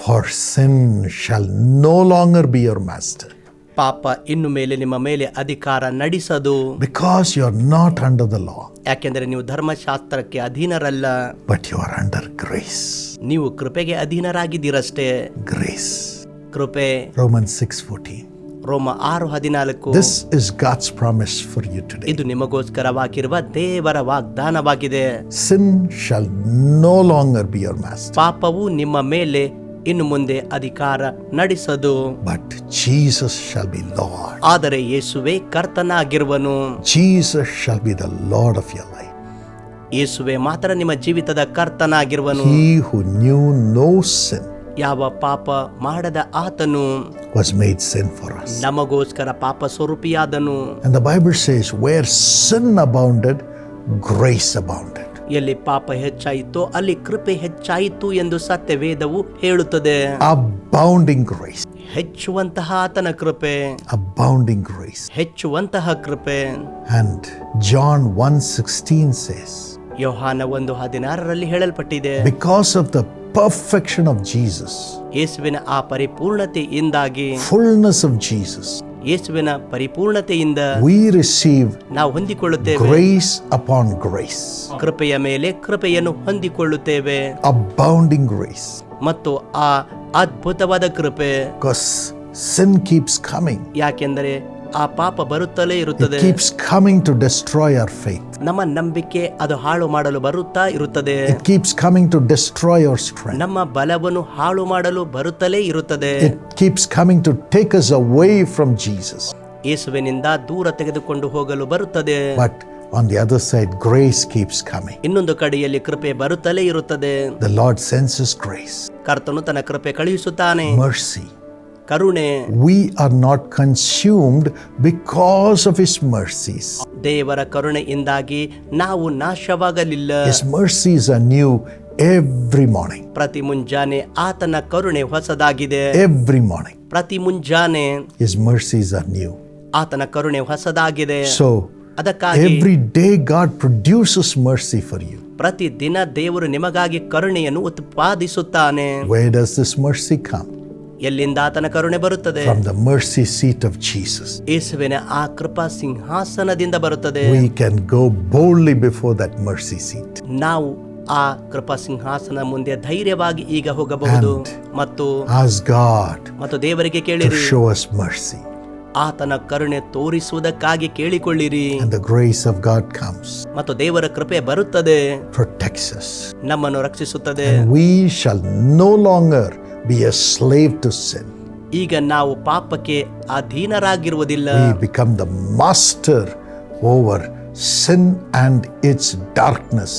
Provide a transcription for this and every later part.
For sin shall no longer be your master. ಪಾಪ ಇನ್ನು ಮೇಲೆ ನಿಮ್ಮ ಮೇಲೆ ಅಧಿಕಾರ ನಡೆಸದು Because you are not under the law, ಯಾಕೆಂದರೆ ನೀವು ಧರ್ಮಶಾಸ್ತ್ರಕ್ಕೆ ಅಧೀನರಲ್ಲ but you are under grace. ನೀವು ಕೃಪೆಗೆ ಅಧೀನರಾಗಿದ್ದೀರಷ್ಟೇ Grace. ಕೃಪೆ Romans 6:14. ರೋಮ ಆರು ಹದಿನಾಲ್ಕು This is God's promise for you today. ಇದು ನಿಮಗೋಸ್ಕರವಾಗಿರುವ ದೇವರ ವಾಗ್ದಾನವಾಗಿದೆ Sin shall no longer be your master, ಪಾಪವು ನಿಮ್ಮ ಮೇಲೆ ಇನ್ನು ಮುಂದೆ ಅಧಿಕಾರ ನಡೆಸದು. But Jesus shall be Lord ಆದರೆ ಯೇಸುವೆ ಕರ್ತನಾಗಿರುವನು. Jesus shall be the Lord of your life ಯೇಸುವೆ ಮಾತ್ರ ನಿಮ್ಮ ಜೀವಿತದ ಕರ್ತನಾಗಿರುವನು. He who knew no sin ಯಾವ ಪಾಪ ಮಾಡದ ಆತನು. Was made sin for us. ನಮಗೋಸ್ಕರ ಪಾಪ ಸ್ವರೂಪಿಯಾದನು. And the Bible says where sin abounded grace abounded. ಎಲ್ಲಿ ಪಾಪ ಹೆಚ್ಚಾಯಿತೋ ಅಲ್ಲಿ ಕೃಪೆ ಹೆಚ್ಚಾಯಿತು ಎಂದು ಸತ್ಯವೇದವು ಹೇಳುತ್ತದೆ. ಅಬೌಂಡಿಂಗ್ ರೈಸ್ ಹೆಚ್ಚುವಂತಹ ಆತನ ಕೃಪೆ. ಅಬೌಂಡಿಂಗ್ ರೈಸ್ ಹೆಚ್ಚುವಂತಹ ಕೃಪೆ. And John one sixteen says ಯೋಹಾನ ಒಂದು ಹದಿನಾರರಲ್ಲಿ ಹೇಳಲ್ಪಟ್ಟಿದೆ. Because of the perfection of Jesus ಯೇಸುವಿನ ಆ ಪರಿಪೂರ್ಣತೆಯಿಂದಾಗಿ ಫುಲ್ನೆಸ್ ಆಫ್ Jesus, ಯೇಸುವಿನ ಪರಿಪೂರ್ಣತೆಯಿಂದ ವಿ ರಿಸೀವ್ ನಾವು ಹೊಂದಿಕೊಳ್ಳುತ್ತೇವೆ. ಗ್ರೇಸ್ ಅಪಾನ್ ಗ್ರೇಸ್ ಕೃಪೆಯ ಮೇಲೆ ಕೃಪೆಯನ್ನು ಹೊಂದಿಕೊಳ್ಳುತ್ತೇವೆ. ಅಬೌಂಡಿಂಗ್ ಗ್ರೇಸ್ ಮತ್ತು ಆ ಅದ್ಭುತವಾದ ಕೃಪೆ. ಸಿನ್ ಕೀಪ್ಸ್ ಕಮಿಂಗ್ ಯಾಕೆಂದರೆ ಆ ಪಾಪ ಬರುತ್ತಲೇ ಇರುತ್ತದೆ It keeps coming to destroy our faith. ನಮ್ಮ ನಂಬಿಕೆ ಅದು ಹಾಳು ಮಾಡಲು ಬರುತ್ತಾ ಇರುತ್ತದೆ It keeps coming to destroy our strength. ನಮ್ಮ ಬಲವನ್ನು ಹಾಳು ಮಾಡಲು ಬರುತ್ತಲೇ ಇರುತ್ತದೆ It keeps coming to take us away from Jesus. ಯೇಸುವಿನಿಂದ ದೂರ ತೆಗೆದುಕೊಂಡು ಹೋಗಲು ಬರುತ್ತದೆ But on the other side, grace keeps coming. ಇನ್ನೊಂದು ಕಡೆಯಲ್ಲಿ ಕೃಪೆ ಬರುತ್ತಲೇ ಇರುತ್ತದೆ The Lord sends His grace, ಕರ್ತನು ತನ್ನ ಕೃಪೆ ಕಳುಹಿಸುತ್ತಾನೆ mercy. ಕರುಣೆ We are not consumed because of His mercies. ದೇವರ ಕರುಣೆಯಿಂದಾಗಿ ನಾವು ನಾಶವಾಗಲಿಲ್ಲ His mercies are new every morning. ಪ್ರತಿ ಮುಂಜಾನೆ ಆತನ ಕರುಣೆ ಹೊಸದಾಗಿದೆ Every morning, ಪ್ರತಿ ಮುಂಜಾನೆ His mercies are new. ಆತನ ಕರುಣೆ ಹೊಸದಾಗಿದೆ So, ಅದಕ್ಕಾಗಿ every day God produces mercy for you. ಪ್ರತಿ ದಿನ ದೇವರು ನಿಮಗಾಗಿ ಕರುಣೆಯನ್ನು ಉತ್ಪಾದಿಸುತ್ತಾನೆ Where does this mercy come? ಎಲ್ಲಿಂದ ಆತನ ಕರುಣೆ ಬರುತ್ತದೆ? From the mercy seat of Jesus ಯೇಸುವಿನ ಆ ಕೃಪಾ ಸಿಂಹಾಸನದಿಂದ ಬರುತ್ತದೆ. We can go boldly before that mercy seat ನಾವು ಆ ಕೃಪಾ ಸಿಂಹಾಸನ ಮುಂದೆ ಧೈರ್ಯವಾಗಿ ಈಗ ಹೋಗಬಹುದು. ಮತ್ತು ಆಸ್ ಗಾಡ್ ಮತ್ತು ದೇವರಿಗೆ ಕೇಳಿರಿ. ಶೋ ಅಸ್ ಮರ್ಸಿ ಆತನ ಕರುಣೆ ತೋರಿಸುವುದಕ್ಕಾಗಿ ಕೇಳಿಕೊಳ್ಳಿರಿ. The grace of God comes ಮತ್ತು ದೇವರ ಕೃಪೆ ಬರುತ್ತದೆ. ಪ್ರೊಟೆಕ್ಟ್ಸ್ ನಮ್ಮನ್ನು ರಕ್ಷಿಸುತ್ತದೆ. We shall no longer be a slave to sin. ಈಗ ನಾವು ಪಾಪಕ್ಕೆ ಅಧೀನರಾಗಿರುವುದಿಲ್ಲ We become the master over sin and its darkness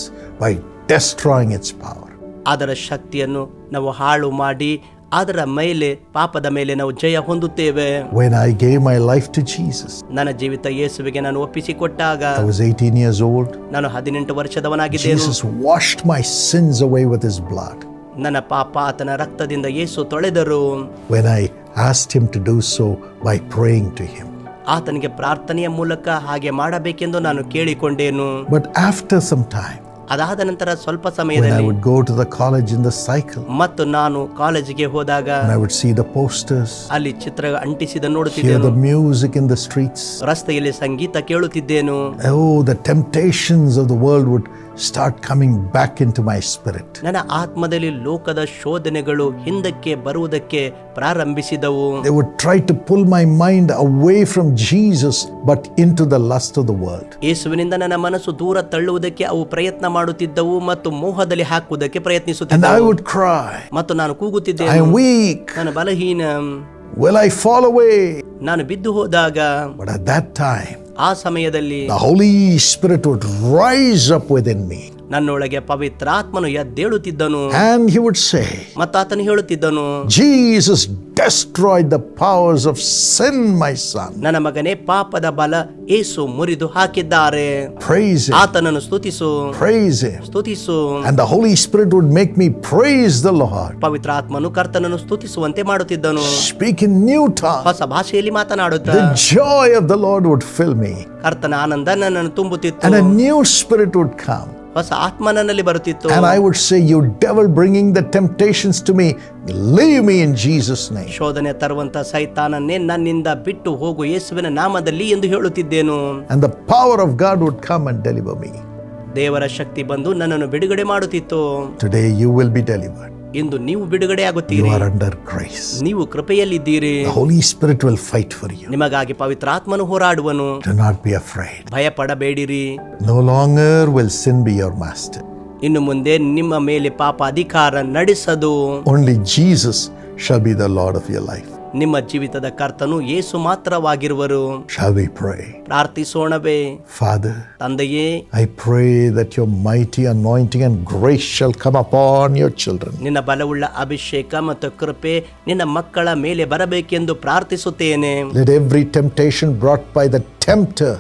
by destroying its power. ಅದರ ಶಕ್ತಿಯನ್ನು ನಾವು ಹಾಳು ಮಾಡಿ ಅದರ ಮೇಲೆ ಪಾಪದ ಮೇಲೆ ನಾವು ಜಯ ಹೊಂದುತ್ತೇವೆ When I gave my life to Jesus, ನನ್ನ ಜೀವಿತ ಯೇಸುವಿಗೆ ನಾನು ಒಪ್ಪಿಸಿಕೊಟ್ಟಾಗ I was 18 years old. ನಾನು ಹದಿನೆಂಟು ವರ್ಷದವನಾಗಿದ್ದೇನೆ Jesus washed my sins away with his blood. ನನ್ನ ಪಾಪ ಆತನ ರಕ್ತದಿಂದ ಯೇಸು ತೊಳೆದರು When I asked him to do so by praying to him. ಆತನಿಗೆ ಪ್ರಾರ್ಥನೆಯ ಮೂಲಕ ಹಾಗೆ ಮಾಡಬೇಕೆಂದು ನಾನು ಕೇಳಿಕೊಂಡೇನು But after some time, ಅದಾದ ನಂತರ ಸ್ವಲ್ಪ when I ಸಮಯದಲ್ಲಿ would go to the college in the cycle, ಮತ್ತು ನಾನು ಕಾಲೇಜಿಗೆ ಹೋದಾಗ and I would see the posters, ಅಲ್ಲಿ ಚಿತ್ರ ಅಂಟಿಸಿದ hear ನೋಡುತ್ತಿದ್ದೇನು the music in the streets, ರಸ್ತೆಯಲ್ಲಿ ಸಂಗೀತ ಕೇಳುತ್ತಿದ್ದೇನು oh, the temptations of the world would start coming back into my spirit. ನನ್ನ ಆತ್ಮದಲ್ಲಿ ಲೋಕದ ಶೋಧನೆಗಳು ಹಿಂದಕ್ಕೆ ಬರುವುದಕ್ಕೆ ಪ್ರಾರಂಭಿಸಿದವು They would try to pull my mind away from Jesus, but into the lust of the world. ಯೇಸುವಿನಿಂದ ನನ್ನ ಮನಸ್ಸು ದೂರ ತಳ್ಳುವುದಕ್ಕೆ ಅವು ಪ್ರಯತ್ನ ಮಾಡುತ್ತಿದ್ದವು ಮತ್ತು ಮೋಹದಲ್ಲಿ ಹಾಕುವುದಕ್ಕೆ And I ಪ್ರಯತ್ನಿಸುತ್ತಿದ್ದವು would cry, ಮತ್ತು ನಾನು I ಕೂಗುತ್ತಿದ್ದೇನೆ am weak. ನಾನು ಬಲಹೀನ Will I fall away? ನಾನು ಬಿದ್ದು ಹೋದಾಗ But at that time, ಆ ಸಮಯದಲ್ಲಿ the Holy Spirit would rise up within me ನನ್ನೊಳಗೆ ಪವಿತ್ರಾತ್ಮನು ಎದ್ದೇಳುತ್ತಿದ್ದನು and he would say, ಮತ್ತು ಆತನು ಹೇಳುತ್ತಿದ್ದನು Jesus destroyed the powers of sin, my son. ನನ್ನ ಮಗನೇ ಪಾಪದ ಬಲ ಏಸು ಮುರಿದು ಹಾಕಿದ್ದಾರೆ Praise him. ಆತನನ್ನು ಸ್ತುತಿಸು Praise him. ಸ್ತುತಿಸು And the Holy Spirit would make me praise the Lord. ಪವಿತ್ರಾತ್ಮನು ಕರ್ತನನ್ನು ಸ್ತುತಿಸುವಂತೆ ಮಾಡುತ್ತಿದ್ದನು Speak in new tongues. ಹೊಸ ಭಾಷೆಯಲ್ಲಿ ಮಾತನಾಡುತ್ತ The joy of the Lord would fill me. ಕರ್ತನ ಆನಂದ ನನ್ನನ್ನು ತುಂಬುತ್ತಿತ್ತು And a new spirit would come. ಹೊಸ ಆತ್ಮ ನನ್ನಲ್ಲಿ ಬರುತ್ತಿತ್ತು And I would say, You devil bringing the temptations to me, leave me in Jesus' name. ಶೋಧನೆ ತರುವಂತ ಸೈತಾನನ್ನೇ ನನ್ನಿಂದ ಬಿಟ್ಟು ಹೋಗು ಯೇಸುವಿನ ನಾಮದಲ್ಲಿ ಎಂದು ಹೇಳುತ್ತಿದ್ದೇನು And the power of God would come and deliver me. ದೇವರ ಶಕ್ತಿ ಬಂದು ನನ್ನನ್ನು ಬಿಡುಗಡೆ ಮಾಡುತ್ತಿತ್ತು Today you will be delivered. ಇಂದು ನೀವು ಬಿಡುಗಡೆ You ಆಗುತ್ತೀರಿ under grace. ನೀವು ಕೃಪೆಯಲ್ಲಿದ್ದೀರಿ The Holy Spirit will fight for you. ನಿಮಗಾಗಿ ಪವಿತ್ರಾತ್ಮನು ಹೋರಾಡುವನು ನಾಟ್ ಬಿ be afraid. ಭಯಪಡಬೇಡಿರಿ no longer will sin be your master ಇನ್ನು ಮುಂದೆ ನಿಮ್ಮ ಮೇಲೆ ಪಾಪ ಅಧಿಕಾರ ನಡೆಸದು only Jesus shall be the Lord of your life. ನಿಮ್ಮ ಜೀವಿತದ ಕರ್ತನು ಯೇಸು ಮಾತ್ರವಾಗಿರುವರು Shall we pray? ಪ್ರಾರ್ಥಿಸೋಣವೇ Father, ತಂದೆಯೇ I pray that your mighty anointing and grace shall come upon your children. ನಿನ್ನ ಬಲವುಳ್ಳ ಅಭಿಷೇಕ ಮತ್ತು ಕೃಪೆ ನಿನ್ನ ಮಕ್ಕಳ ಮೇಲೆ ಬರಬೇಕೆಂದು ಪ್ರಾರ್ಥಿಸುತ್ತೇನೆ Let every temptation brought by the tempter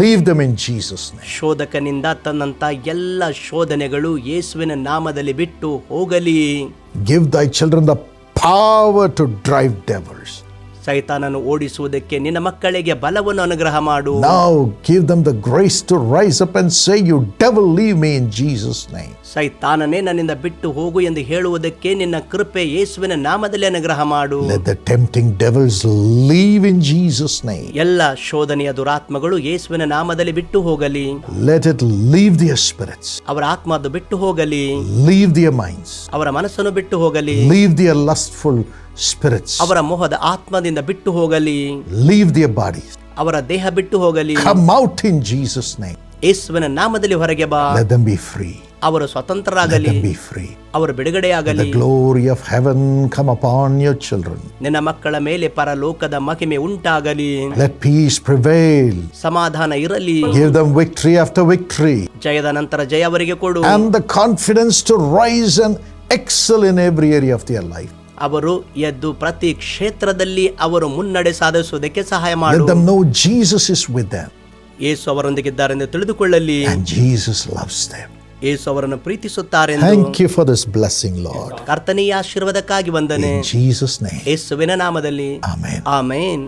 leave them in Jesus' name. ಶೋಧಕನಿಂದ ತನ್ನಂತ ಎಲ್ಲ ಶೋಧನೆಗಳು ಯೇಸುವಿನ ನಾಮದಲ್ಲಿ ಬಿಟ್ಟು ಹೋಗಲಿ Give thy children the power to drive devils. ಸೈತಾನನು ಓಡಿಸುವುದಕ್ಕೆ ನಿನ್ನ ಮಕ್ಕಳಿಗೆ ಬಲವನ್ನು ಅನುಗ್ರಹ ಮಾಡು Now give them the grace to rise up and say, You devil, leave me in Jesus' name. ಸೈತಾನನೇ ನನ್ನಿಂದ ಬಿಟ್ಟು ಹೋಗು ಎಂದು ಹೇಳುವುದಕ್ಕೆ ನಿನ್ನ ಕೃಪೆ ಯೇಸುವಿನ ನಾಮದಲ್ಲಿ ಅನುಗ್ರಹ ಮಾಡು Let the tempting devils leave in Jesus' name. ಎಲ್ಲ ಶೋಧನೆಯ ದುರಾತ್ಮಗಳು ಯೇಸುವಿನ ನಾಮದಲ್ಲಿ ಬಿಟ್ಟು ಹೋಗಲಿ Let it leave their spirits, ಅವರ ಆತ್ಮದ ಬಿಟ್ಟು ಹೋಗಲಿ leave their minds, ಅವರ ಮನಸ್ಸನ್ನು ಬಿಟ್ಟು ಹೋಗಲಿ leave their lustful spirits. ಅವರ ಮೋಹದ ಆತ್ಮದಿಂದ ಬಿಟ್ಟು ಹೋಗಲಿ. ಲೀವ್ ದಿಯರ್ ಬಾಡಿ ಅವರ ದೇಹ ಬಿಟ್ಟು ಹೋಗಲಿ. Come out in Jesus name ಯೇಸುವಿನ ನಾಮದಲ್ಲಿ ಹೊರಗೆ ಬಾ. ಲೆಟ್ देम ಬಿ ಫ್ರೀ ಅವರು ಸ್ವತಂತ್ರರಾಗಲಿ. ಲೆಟ್ देम ಬಿ ಫ್ರೀ ಅವರು ಬಿಡುಗಡೆಯಾಗಲಿ. The glory of heaven come upon your children ನಿನ್ನ ಮಕ್ಕಳ ಮೇಲೆ ಪರಲೋಕದ ಮಹಿಮೆ ಉಂಟಾಗಲಿ. ಲೆಟ್ ಪೀಸ್ ಪ್ರಿವೇಲ್ ಸಮಾಧಾನ ಇರಲಿ. Give them victory after victory ಜಯದ ನಂತರ ಜಯ ಅವರಿಗೆ ಕೊಡು. And the confidence to rise and excel in every area of their life ಅವರು ಎದ್ದು ಪ್ರತಿ ಕ್ಷೇತ್ರದಲ್ಲಿ ಅವರು ಮುನ್ನಡೆ ಸಾಧಿಸುವುದಕ್ಕೆ ಸಹಾಯ ಮಾಡು ಜೀಸಸ್ ಇಸ್ them ಯೇಸು ಅವರೊಂದಿಗಿದ್ದಾರೆಂದು ತಿಳಿದುಕೊಳ್ಳಲಿ Jesus loves them. ಯೇಸು ಅವರನ್ನು ಪ್ರೀತಿಸುತ್ತಾರೆ Thank you for this blessing, Lord. ಕರ್ತನೀಯ ಆಶೀರ್ವಾದಕ್ಕಾಗಿ ವಂದನೆ ಜೀಸಸ್ name. ಯೇಸುವಿನ ನಾಮದಲ್ಲಿ Amen. ಆಮೇನ್